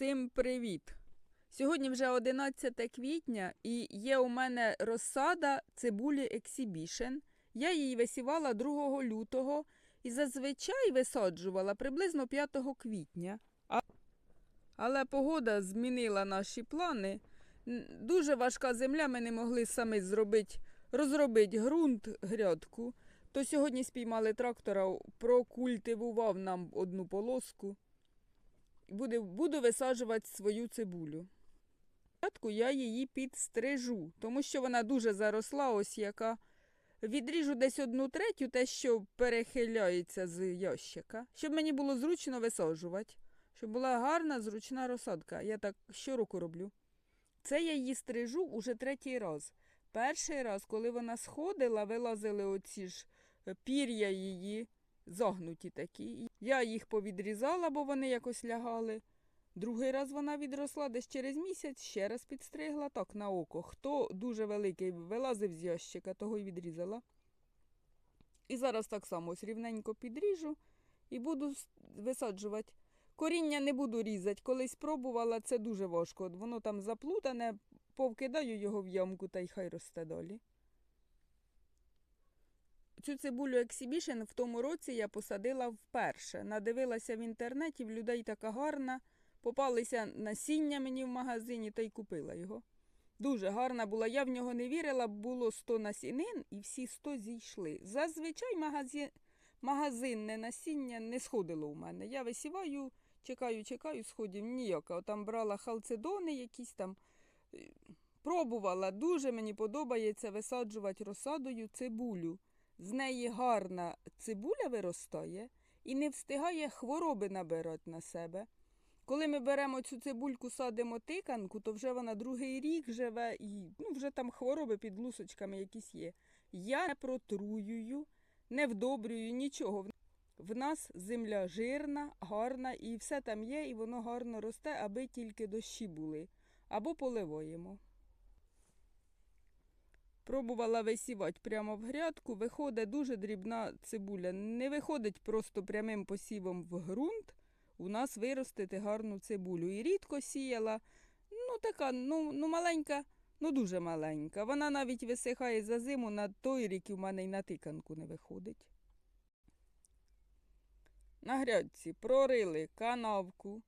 Всім привіт! Сьогодні вже 11 квітня і є у мене розсада цибулі Exhibition. Я її висівала 2 лютого і зазвичай висаджувала приблизно 5 квітня. Але погода змінила наші плани. Дуже важка земля, ми не могли самі зробити, розробити ґрунт, грядку. То сьогодні спіймали трактора, прокультивував нам одну полоску. Буде, буду висаджувати свою цибулю. Спочатку я її підстрижу, тому що вона дуже заросла, ось яка. Відріжу десь одну третю, те, що перехиляється з ящика, щоб мені було зручно висаджувати, щоб була гарна, зручна розсадка. Я так щороку роблю. Це я її стрижу уже третій раз. Перший раз, коли вона сходила, вилазили оці ж е, пір'я її, загнуті такі. Я їх повідрізала, бо вони якось лягали. Другий раз вона відросла десь через місяць, ще раз підстригла так на око. Хто дуже великий вилазив з ящика, того й відрізала. І зараз так само рівненько підріжу і буду висаджувати. Коріння не буду різати. Колись пробувала, це дуже важко. Воно там заплутане, повкидаю його в ямку та й хай росте далі. Цю цибулю Exhibition в тому році я посадила вперше. Надивилася в інтернеті, в людей така гарна. Попалися насіння мені в магазині та й купила його. Дуже гарна була. Я в нього не вірила, було 100 насінин і всі 100 зійшли. Зазвичай магазин, магазинне насіння не сходило у мене. Я висіваю, чекаю, чекаю, сходів ніяка. Там брала халцедони якісь там. Пробувала, дуже мені подобається висаджувати розсадою цибулю. З неї гарна цибуля виростає і не встигає хвороби набирати на себе. Коли ми беремо цю цибульку, садимо тиканку, то вже вона другий рік живе і ну, вже там хвороби під лусочками якісь є. Я не протруюю, не вдобрюю нічого. В нас земля жирна, гарна, і все там є, і воно гарно росте, аби тільки дощі були. Або поливаємо. Пробувала висівати прямо в грядку, виходить дуже дрібна цибуля. Не виходить просто прямим посівом в ґрунт, у нас виростити гарну цибулю. І рідко сіяла, ну така, ну, ну маленька, ну дуже маленька. Вона навіть висихає за зиму, на той рік в мене й на тиканку не виходить. На грядці прорили канавку,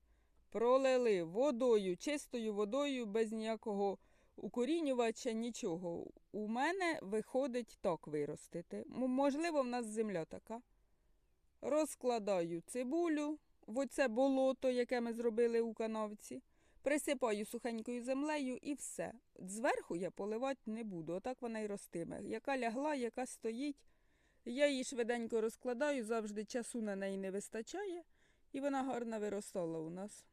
пролили водою, чистою водою, без ніякого укорінювача, нічого. У мене виходить так виростити. Можливо, в нас земля така. Розкладаю цибулю в оце болото, яке ми зробили у канавці. Присипаю сухенькою землею і все. Зверху я поливати не буду, отак вона й ростиме. Яка лягла, яка стоїть. Я її швиденько розкладаю, завжди часу на неї не вистачає, і вона гарно виростала у нас.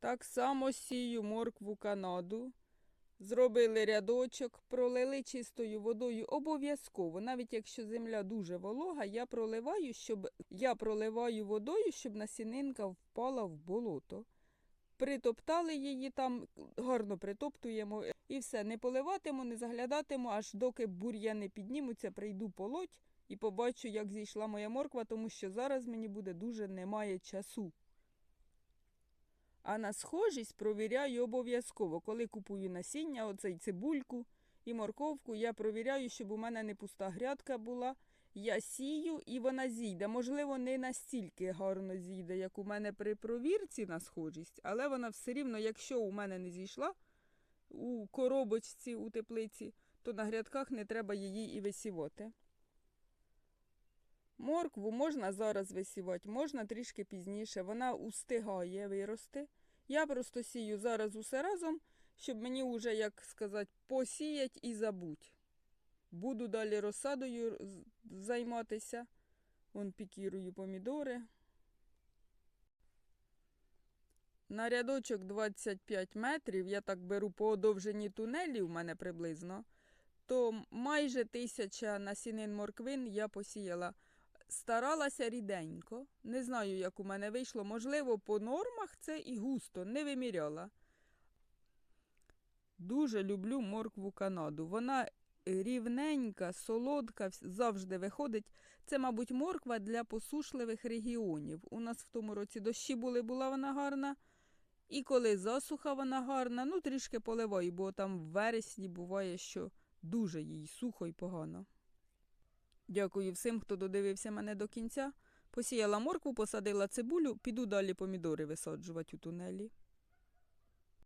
Так само сію моркву Канаду. Зробили рядочок, пролили чистою водою обов'язково. Навіть якщо земля дуже волога, я проливаю, щоб я проливаю водою, щоб насінинка впала в болото. Притоптали її там, гарно притоптуємо і все. Не поливатиму, не заглядатиму, аж доки бур'яни піднімуться, прийду полоть і побачу, як зійшла моя морква, тому що зараз мені буде дуже немає часу. А на схожість провіряю обов'язково. Коли купую насіння, оцей цибульку і морковку, я провіряю, щоб у мене не пуста грядка була. Я сію і вона зійде. Можливо, не настільки гарно зійде, як у мене при провірці на схожість, але вона все рівно, якщо у мене не зійшла у коробочці у теплиці, то на грядках не треба її і висівати. Моркву можна зараз висівати, можна трішки пізніше. Вона устигає вирости. Я просто сію зараз усе разом, щоб мені уже, як сказати, посіять і забудь. Буду далі розсадою займатися. Вон пікірую помідори. На рядочок 25 метрів, я так беру по довжині тунелі у мене приблизно, то майже тисяча насінин морквин я посіяла. Старалася ріденько. Не знаю, як у мене вийшло. Можливо, по нормах це і густо, не виміряла. Дуже люблю моркву Канаду. Вона рівненька, солодка, завжди виходить. Це, мабуть, морква для посушливих регіонів. У нас в тому році дощі були, була вона гарна. І коли засуха вона гарна, ну трішки поливай, бо там в вересні буває, що дуже їй сухо і погано. Дякую всім, хто додивився мене до кінця. Посіяла моркву, посадила цибулю, піду далі помідори висаджувати у тунелі.